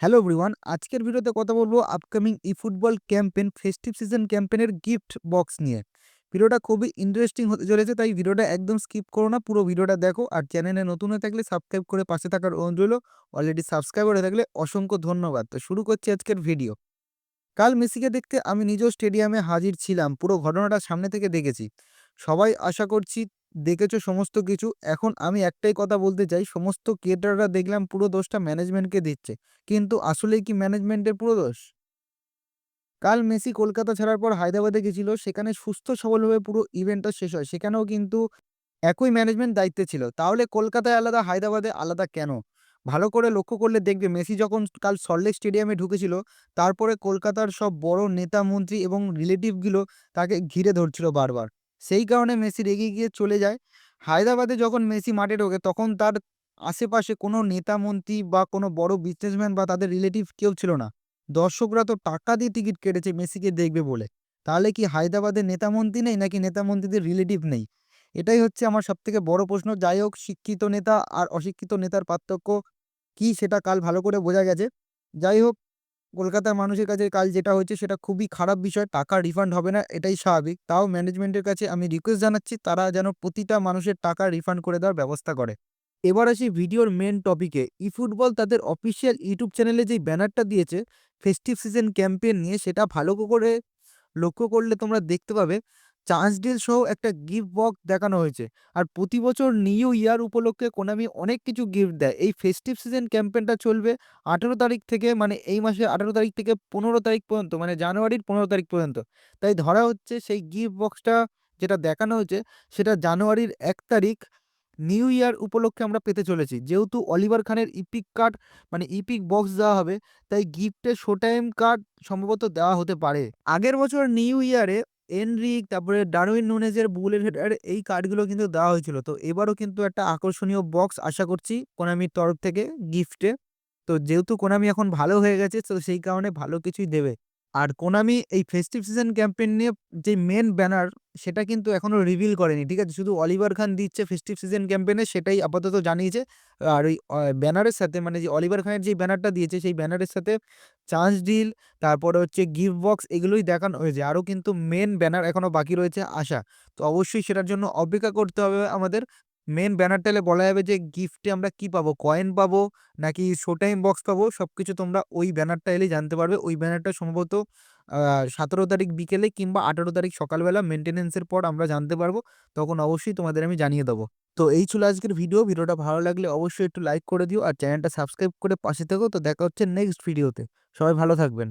Hello everyone আজকের ভিডিওতে কথা বলব upcoming E football campaign festive season ক্যাম্পেনের gift box নিয়ে। ভিডিওটা খুবই ইন্টারেস্টিং হতে চলেছে, তাই ভিডিওটা একদম স্কিপ করো না, পুরো ভিডিওটা দেখো। আর চ্যানেলে নতুন হয়ে থাকলে সাবস্ক্রাইব করে পাশে থাকার অনুরোধ রইল। অলরেডি সাবস্ক্রাইব করে থাকলে অসংখ্য ধন্যবাদ। তো শুরু করছি আজকের ভিডিও কাল মেসিকে দেখতে আমি নিজেও স্টেডিয়ামে হাজির ছিলাম, পুরো ঘটনাটা সামনে থেকে দেখেছি। সবাই আশা করছি দেখেছ সমস্ত কিছু? এখন আমি একটাই কথা বলতে চাই, সমস্ত ক্রিয়েটাররা দেখলাম পুরো দোষটা ম্যানেজমেন্টকে দিচ্ছে। কিন্তু আসলেই কি ম্যানেজমেন্টের পুরো দোষ? কাল মেসি কলকাতা ছাড়ার পর হায়দ্রাবাদে গেছিল, সেখানে সুস্থ সবলভাবে পুরো ইভেন্টটা শেষ হয়। সেখানেও কিন্তু একই ম্যানেজমেন্ট দায়িত্বে ছিল। তাহলে কলকাতায় আলাদা, হায়দ্রাবাদে আলাদা কেন? ভালো করে লক্ষ্য করলে দেখবে মেসি যখন কাল সল্টলেক স্টেডিয়ামে ঢুকেছিল, তারপরে কলকাতার সব বড় নেতা, মন্ত্রী এবং রিলেটিভগুলো তাকে ঘিরে ধরছিল বারবার। সেই কারণে মেসি রেগে গিয়ে চলে যায়। হায়দ্রাবাদে যখন মেসি মাঠে ঢোকে, তখন তার আশেপাশে কোনো নেতা মন্ত্রী বা কোনো বড় বিজনেসম্যান বা তাদের রিলেটিভ কেউ ছিল না। দর্শকরা তো টাকা দিয়ে টিকিট কেটেছে মেসিকে দেখবে বলে। তাহলে কি হায়দ্রাবাদে নেতামন্ত্রী নেই নাকি নেতা মন্ত্রীদের রিলেটিভ নেই? এটাই হচ্ছে আমার সবথেকে বড় প্রশ্ন। যাই হোক, শিক্ষিত নেতা আর অশিক্ষিত নেতার পার্থক্য কি সেটা কাল ভালো করে বোঝা গেছে। যাই হোক কলকাতার মানুষের কাছে কাল যেটা হয়েছে সেটা খুবই খারাপ বিষয়, টাকা রিফান্ড হবে না, এটাই স্বাভাবিক। তাও ম্যানেজমেন্টের কাছে আমি রিকোয়েস্ট জানাচ্ছি, তারা যেন প্রতিটা মানুষের টাকা রিফান্ড করে দেওয়ার ব্যবস্থা করে। এবার আসি ভিডিওর মেন টপিকে ই ফুটবল তাদের অফিসিয়াল ইউটিউব চ্যানেলে যেই ব্যানারটা দিয়েছে ফেস্টিভ সিজন ক্যাম্পেন নিয়ে, সেটা ভালো করে লক্ষ্য করলে তোমরা দেখতে পাবে চান্স ডিল সহ একটা গিফট বক্স দেখানো হয়েছে। আর প্রতি বছর নিউ ইয়ার উপলক্ষে কোনামি অনেক কিছু গিফট দেয়। এই ফেস্টিভ সিজন ক্যাম্পেনটা চলবে আঠেরো তারিখ থেকে মানে এই মাসে আঠেরো তারিখ থেকে পনেরো তারিখ পর্যন্ত মানে জানুয়ারির পনেরো তারিখ পর্যন্ত। তাই ধরা হচ্ছে সেই গিফট বক্সটা যেটা দেখানো হয়েছে, সেটা জানুয়ারির এক তারিখ নিউ ইয়ার উপলক্ষে আমরা পেতে চলেছি। যেহেতু অলিভার খানের ইপিক কার্ড মানে ইপিক বক্স দেওয়া হবে, তাই গিফটের শো টাইম কার্ড সম্ভবত দেওয়া হতে পারে। আগের বছর নিউ ইয়ারে এনরিক, তারপরে ডারউইন নুনেজের বুলের হেডার এই কার্ডগুলো কিন্তু দেওয়া হয়েছিল। তো এবারও কিন্তু একটা আকর্ষণীয় বক্স আশা করছি কোনামির তরফ থেকে গিফটে। তো যেহেতু কোনামি এখন ভালো হয়ে গেছে, তো সেই কারণে ভালো কিছুই দেবে। আর কোনামি এই ফেস্টিভ সিজন ক্যাম্পেইন নিয়ে যে মেন ব্যানার সেটা কিন্তু এখনও রিভিল করেনি, ঠিক আছে? শুধু অলিভার খান দিচ্ছে ফেস্টিভ সিজন ক্যাম্পেইনে সেটাই আপাতত জানিয়েছে। আর ওই ব্যানারের সাথে মানে যে অলিভার খানের যে ব্যানারটা দিয়েছে, সেই ব্যানারের সাথে চান্স ডিল তারপরে হচ্ছে গিফট বক্স এগুলোই দেখানো হয়েছে। আরও কিন্তু মেন ব্যানার এখনও বাকি রয়েছে আসা তো অবশ্যই সেটার জন্য অপেক্ষা করতে হবে আমাদের মেন ব্যানার টাইলে বলা যাবে যে গিফটে আমরা কি পাবো? কয়েন পাবো নাকি শো টাইম বক্স পাবো? সব কিছু তোমরা ওই ব্যানারটা এলেই জানতে পারবে। ওই ব্যানারটা সম্ভবত সতেরো তারিখ বিকেলে কিংবা আঠেরো তারিখ সকালবেলা মেনটেনেন্সের পর আমরা জানতে পারব। তখন অবশ্যই তোমাদের আমি জানিয়ে দেবো। তো এই ছিল আজকের ভিডিও ভিডিওটা ভালো লাগলে অবশ্যই একটু লাইক করে দিও আর চ্যানেলটা সাবস্ক্রাইব করে পাশে থেকো। তো দেখা হচ্ছে নেক্সট ভিডিওতে সবাই ভালো থাকবেন।